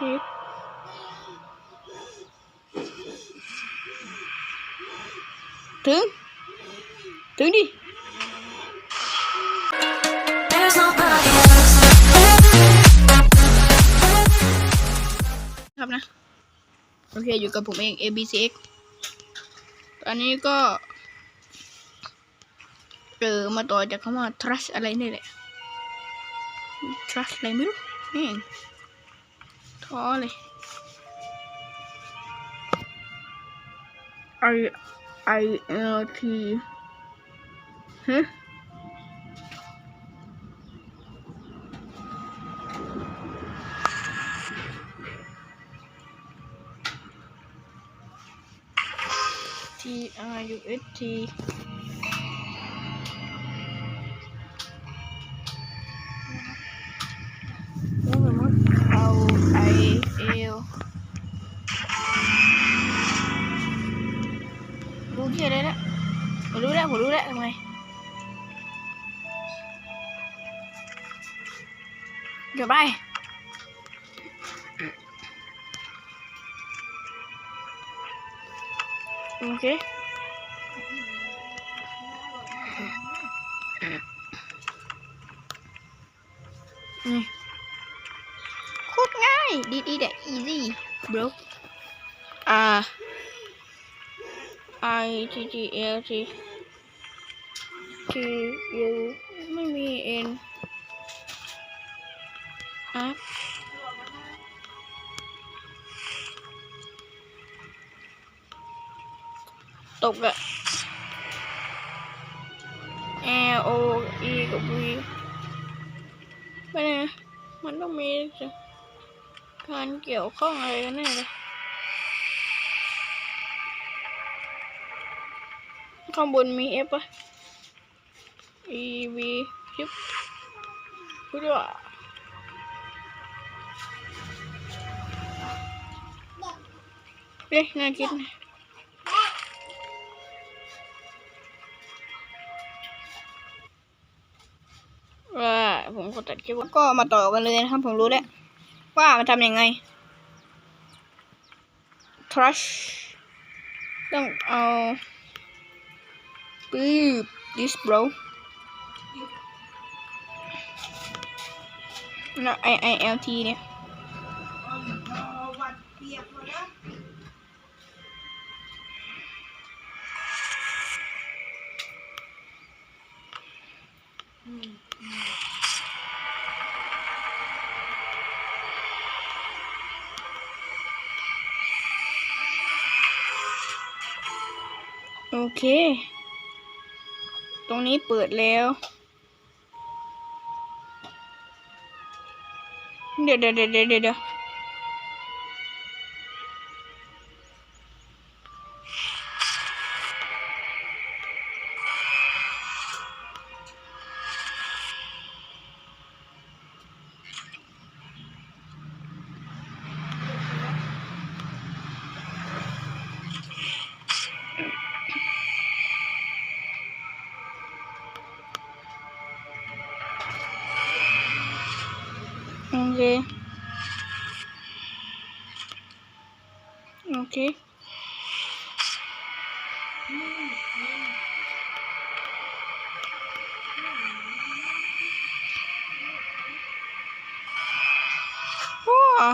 ฮิปถึง ถึงดิครับนะ โอเค อยู่กับผมเอง ABCX ตอนนี้ก็เออมาต่อจากคำว่า trust อะไรนี่แหละ trust อะไรไม่รู้แม่ง อเลย I I L T ฮะ T R U S T แล้ว I T T L T T U ไม่มี N อะตกอะ L O E กับ V ไม่แน่นะมันต้องมีการเกี่ยวข้องอะไรกันแน่เลย ข้างบนมี F ปะ E V ชิปพูดว่าเอ๊ะน่าคิดนะว่าผมกดตัดคลิปก็มาต่อกันเลยนะครับ ผมรู้แล้ว ว่ามันทำยังไง crush ต้องเอา ปื๊บ this bro นะ I I L T เนี่ยโอเคต รงนี้เปิดแล้ว เดี๋ยวเดี๋ยวเดี๋ยวเดี๋ยว ว้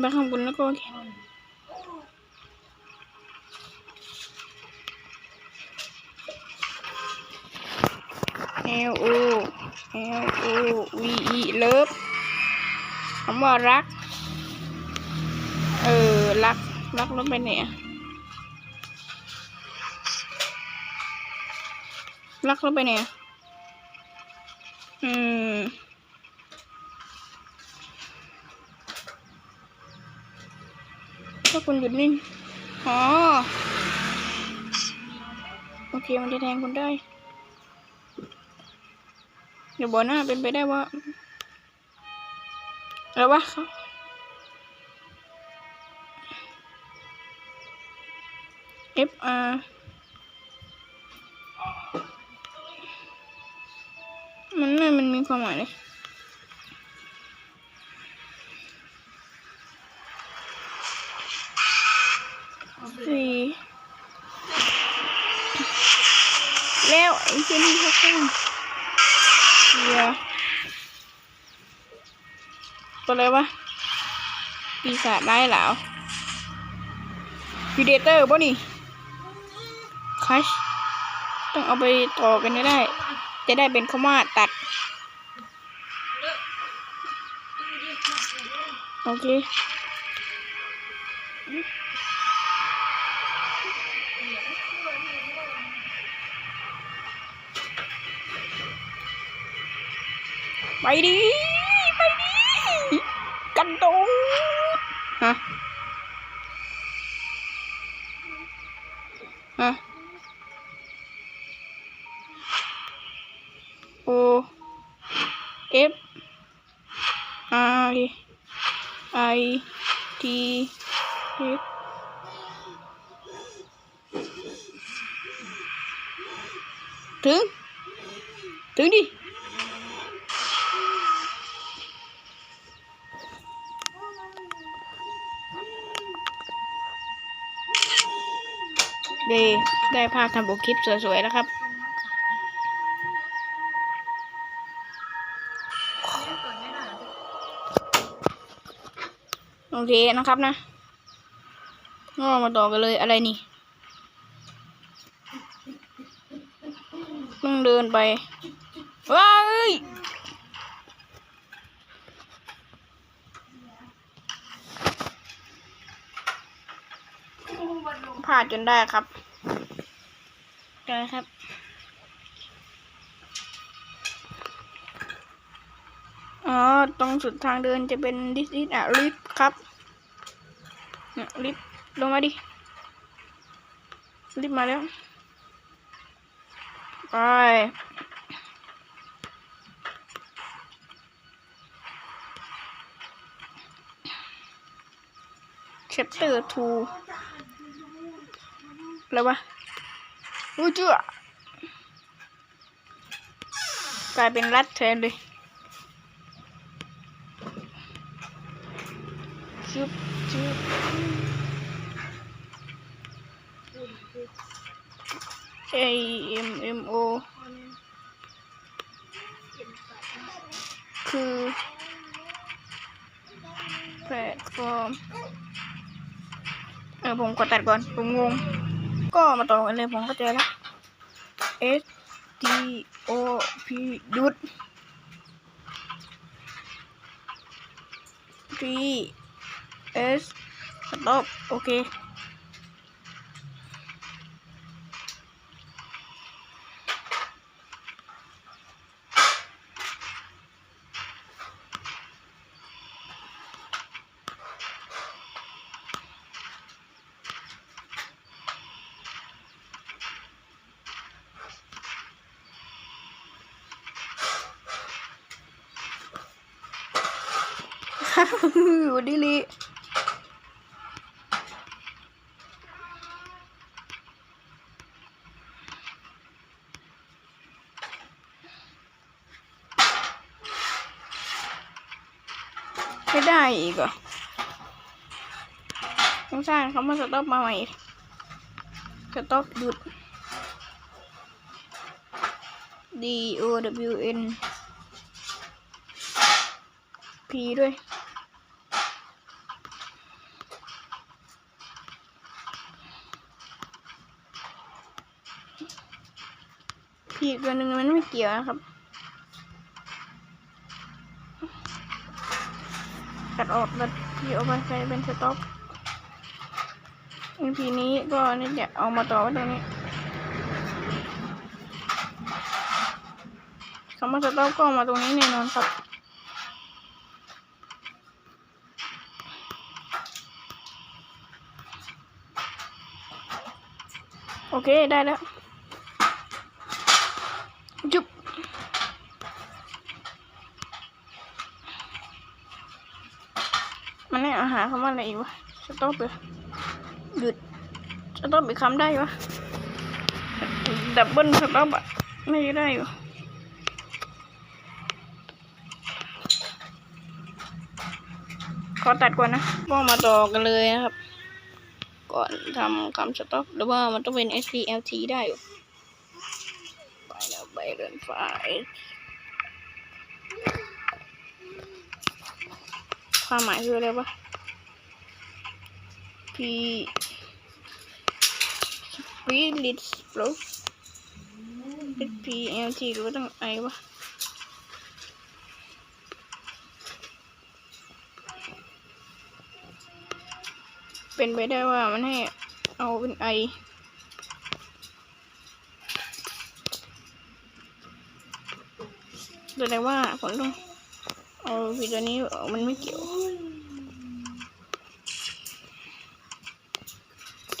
ไปข้างบนแล้วก็โอเค L O L O V E เลิฟคำว่ารัก เออ รัก รักแล้วไปไหนอะรักแล้วไปไหนอะอืม ถ้าคุณหยุดนิ่ง อ๋อ โอเค มันจะแทงคุณได้ เดี๋ยวบอกหน้าเป็นไปได้ว่าอะไรวะเขา F R มันไม่มันมีความหมายเลย ไอ้เจนี่เขาข้างเดียตัวอะไรวะปีศาจร้ายเหลาพีเดเตอร์ป่ะนี่คัชต้องเอาไปต่อกันให้ได้ จะได้เป็นคำว่าตัด โอเค ไปดีไปดีกันโดดฮะ ฮะ โอ เอฟไอไอทีเอฟถึง ภาพทำบุคลิปสวยๆแล้วครับโอเคนะครับนะก็มาต่อกันเลยอะไรนี่ต้องเดินไปว้ายพลาจนได้ครับ ได้ครับอ๋อตรงสุดทางเดินจะเป็นดิสอิสอะลิฟครับเนี่ยลิฟต์ลงมาดิลิฟต์มาแล้วไปเชปเตอร์ทูอะไรวะ อู้จ้ะกลายเป็นรัดแทนเลยชุบชุบ A M M O คือแพลตฟอร์มเออผมกดตัดก่อน ผมงง ก็มาต่อกันเลยผมก็เจอแล้ว S T O P ดุด P S stop โอเค วันนี้ลีไม่ได้อีกเหรอต้องสร้างเขามาสต็อปมาใหม่สต็อปหยุด D O W N P ด้วย อีกตัวหนึ่งมันไม่เกี่ยวนะครับ ตัดออกแล้วที่เอาไปใส่เป็นสต็อกอีพีนี้ก็นี่จะเอามาต่อไว้ตรงนี้คำว่าสต็อกก็มาตรงนี้แน่นอนครับโอเค ได้แล้ว มันให้อาหารคำว่าอะไรอีกวะสต็อปเลยหยุดสต็อปอีกคำได้วะดับเบิลสต็อปอะไม่ได้อยู่ขอตัดก่อนนะก็มาต่อกันเลยนะครับ ก่อนทำคำสต็อปหรือว่ามันต้องเป็น SDLT ได้อยู่ ไปแล้วไปเดินไฟ ความหมายคืออะไรวะ P Spirit Flow SPLT หรือว่าต้องไอวะเป็นไปได้ว่ามันให้เอาเป็นไอแสดงว่าผมต้องเอาวิตัวนี้มันไม่เกี่ยว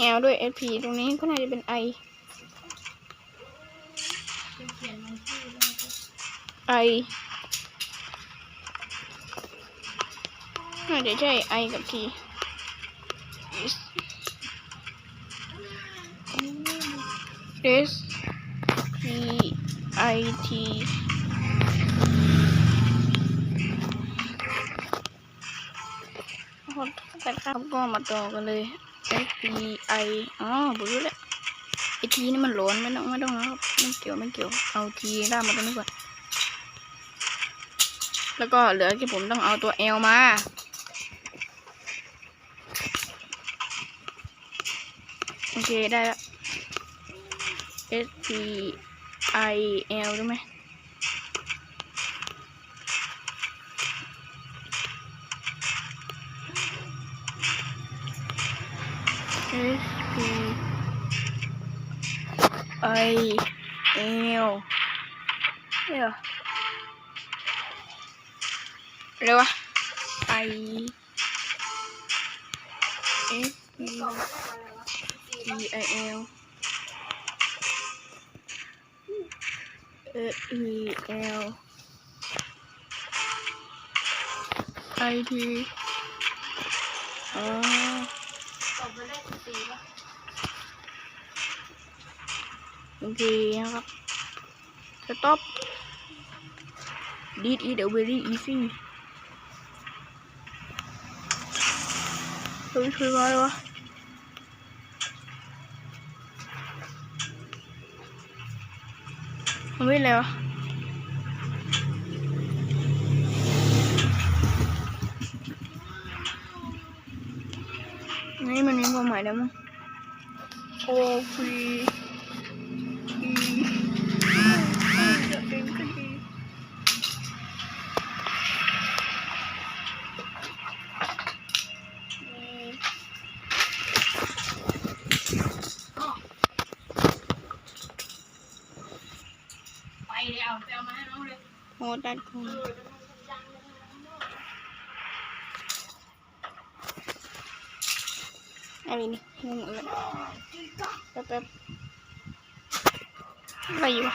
แอลด้วย SP ตรงนี้ก็น่าจะเป็น I I น่าจะใช่ I กับ T S P I T แต่ครับก็มาต่อกันเลย S P I อ๋อผมรู้แล้วไอทีนี่มันหลอนไม่ต้องไม่ต้องนะครับไม่เกี่ยวไม่เกี่ยว เอาทีได้มาตรงนี้ก่อน แล้วก็เหลือที่ผมต้องเอาตัว L มาโอเค ได้แล้ว S P I L ได้ไหม ยเอวเอวเร็ววะไปเอฟดีไเอลเออีเอลไอทีอ๋อ โอเคนะครับ stop this is a very easy เฮ้ยช่วยมาเลยวะมันไม่เลยวะนี่มันมีความหมายแล้วมั้งโอฟีจ โหตัดคนอะไรนี่งงเลยแป๊บแป๊บอะไรอยู่วะ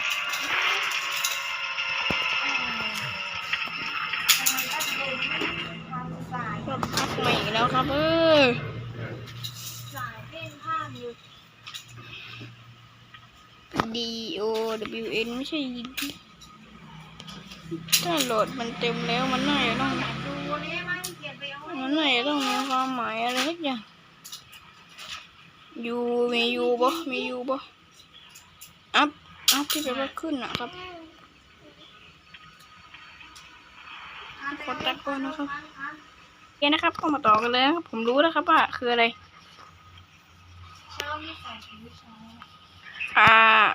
เพักใหม่อีกแล้วครับเออ D O W N ไม่ใช่ ถ้าโหลดมันเต็มแล้วมันน่าจะต้องมันน่าจะต้องมีความหมายอะไรสักอย่างยูมียูบ่มียูบ่อัพอัพที่แปลว่าขึ้นนะครับกดตัดก่อนนะครับโอเคนะครับก็มาต่อกันเลยผมรู้แล้วครับว่าคืออะไร R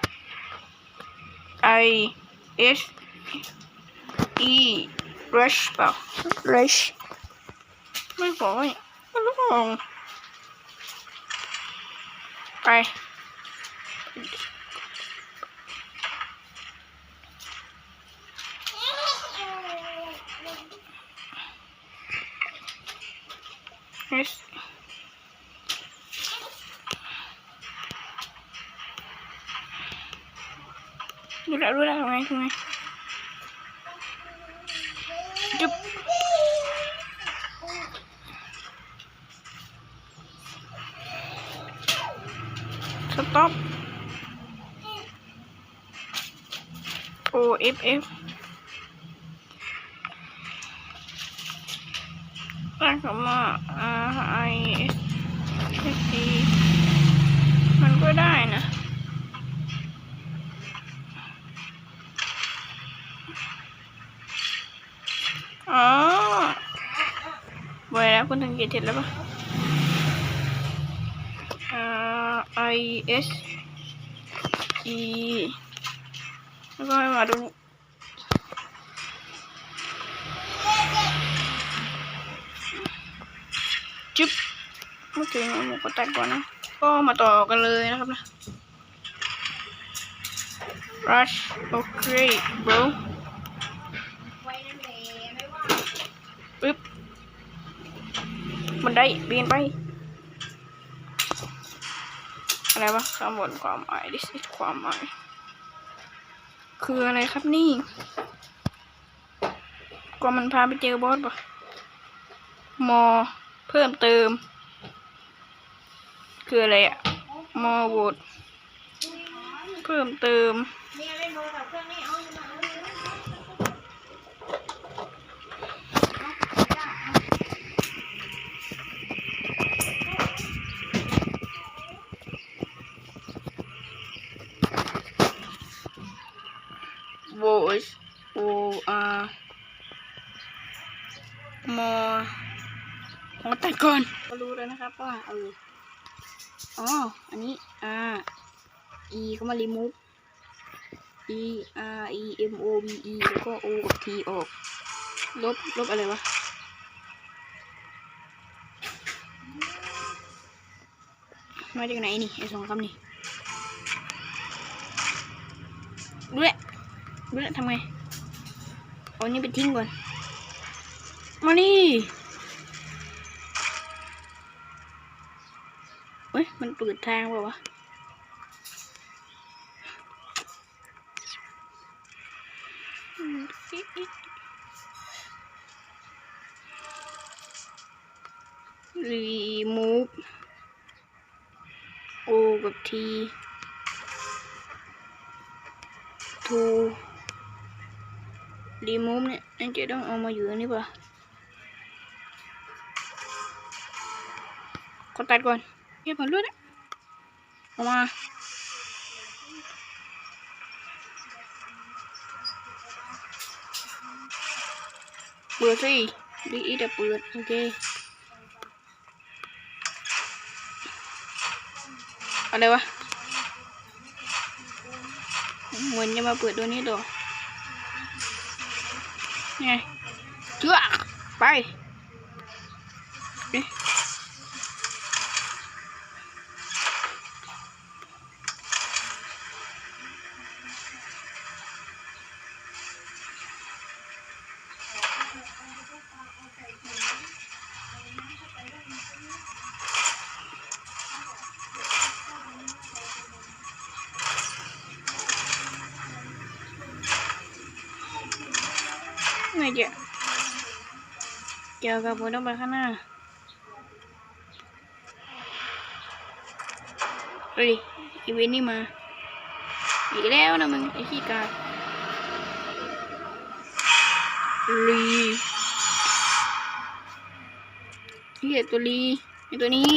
I S E rush เปล่า rush ไม่บอกไม่ไม่รู้ไป S รู้แล้วรู้แล้วทำไงทำไง โอเอฟเอฟตั้งคำว่า R I S S T มันก็ได้นะอ๋อไว้แล้วคุณสังเกตเห็นแล้วปะ R I S E แล้วก็มาดูจึ๊บโอเคงั้นผมก็ตัดก่อนนะ ก็มาต่อกันเลยนะครับนะ Rush okay bro ปึ๊บบันได้ปีนไป อะไรวะข้างบนความหมาย this is ความหมาย คืออะไรครับนี่ ก็มันพาไปเจอบอสปะมอเพิ่มเติม คืออะไรอะมอโหวตเพิ่มเติม voice o r มอมาตัดก่อนก็รู้แล้วนะครับว่าเอออ๋ออันนี้ r e ก็มา remove r e m o v e แล้วก็ o กับ t ออก ลบ ลบอะไรวะ มาจากไหนนี่ไอสองคำนี่ดูแลดูแลทำไงเอานนี้ไปทิ้งก่อน มานี่เฮ้ย มันเปิดทางเปล่าวะรีมูฟโอกับทีทูรีมูฟเนี่ยนั่นจะต้องเอามาอยู่อันนี้ป่ะกดตัดก่อนเก็บผลด้วยนะเอามาเปิดสิดีอีแต่เปิดโอเคอะ ไรวะเหมือนจะมาเปิดตัวนี้ต่อไงเชื่อไปเไงเจ๊เกี่ยวกับผลต้องไปข้างหน้าเฮ้ยอีเวนต์นี่มา อีกแล้วนะมึงไอ้ขี้กาลีเฮียตัวลีไอตัวนี้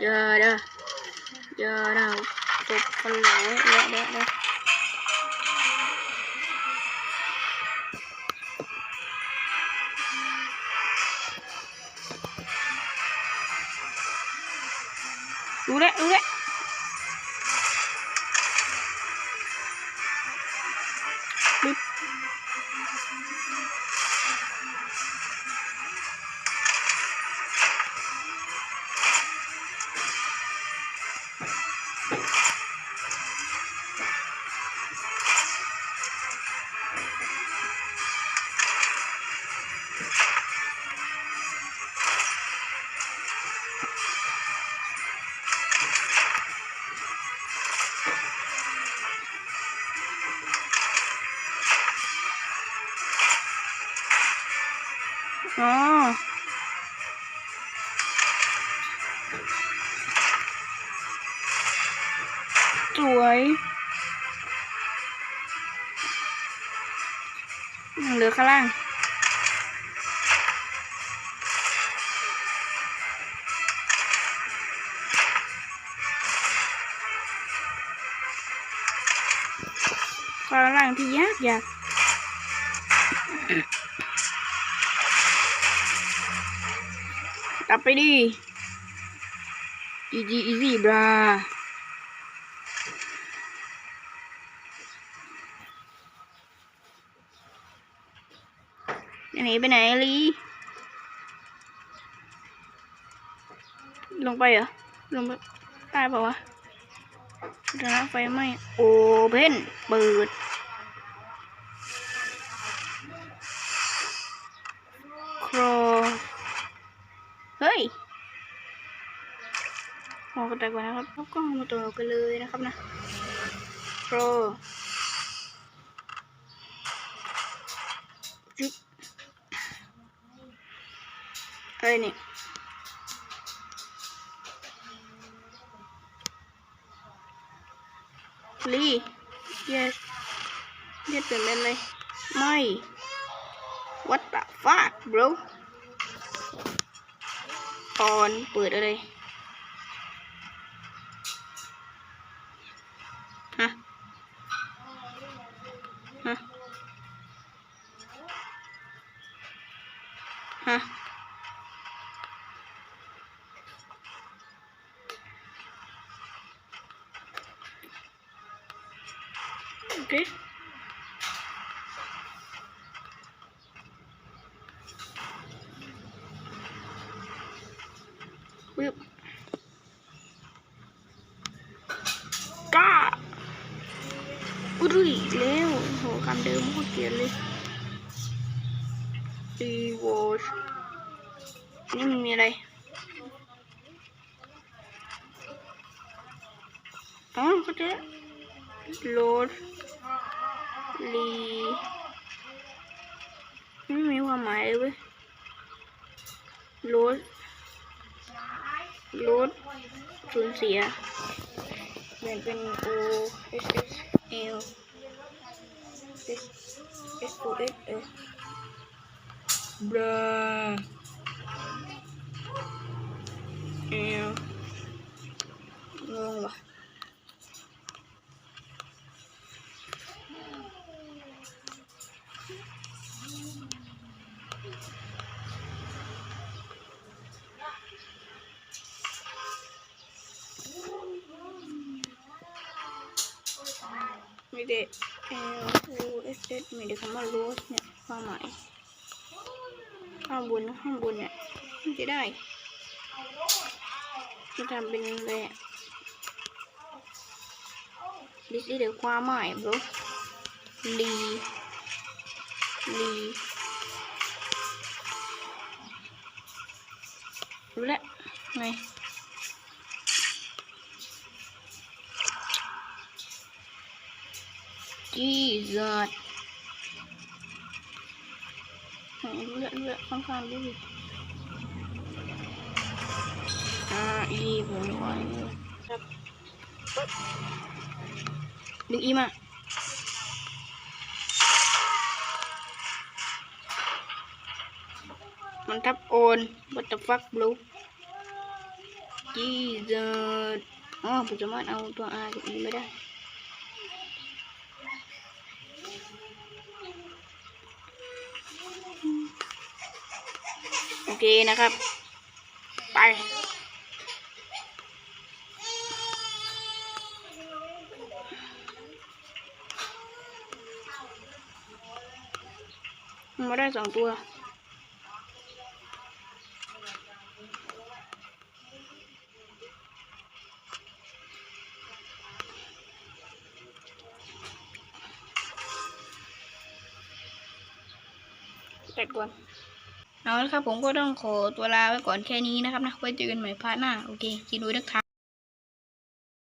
อย่าเด้ออย่าเด้อตบกันเลยเด้อเด้อเด้อ รู้ หลือข้างล่างข้างล่างที่ยากยากกลับไปดิ GG easy bra ไปไหนไปไหนลีลงไปเหรอ ลงไปได้ป่าวะเดี๋ยวนะไฟไหมโอเพนเปิด โคร เฮ้ยมองกันไปก่อนนะครับแล้วก็มาตัวกันเลยนะครับนะ โคร อะไรนี่ลี yes yes เปลี่ยนเป็นเลย ไม่ what the fuck bro ออนเปิดอะไรฮะฮะฮะ โโหลดลดสูญเสียเปลี่ยนเป็น O S S L S S O S L บลา L งงว่ะ จะได้จะทำเป็นอะไรอะ This is the ความหมาย bro ลีลีรู้แล้วไง Jesus ไหนรู้แล้วรู้แล้วข้างๆดูดิอ่าอีผมไว้ ครับปึ๊บดึงอีมามันทับโอน what the fuck bro Jesus อ๋อผมสามารถเอาตัว R กับ E ไม่ได้ โอเคนะครับ ไปมาได้สองตัว เอาละครับผมก็ต้องขอตัวลาไว้ก่อนแค่นี้นะครับนะไว้เจอกันใหม่พาร์ทหน้าโอเคกินด้วยนะครับ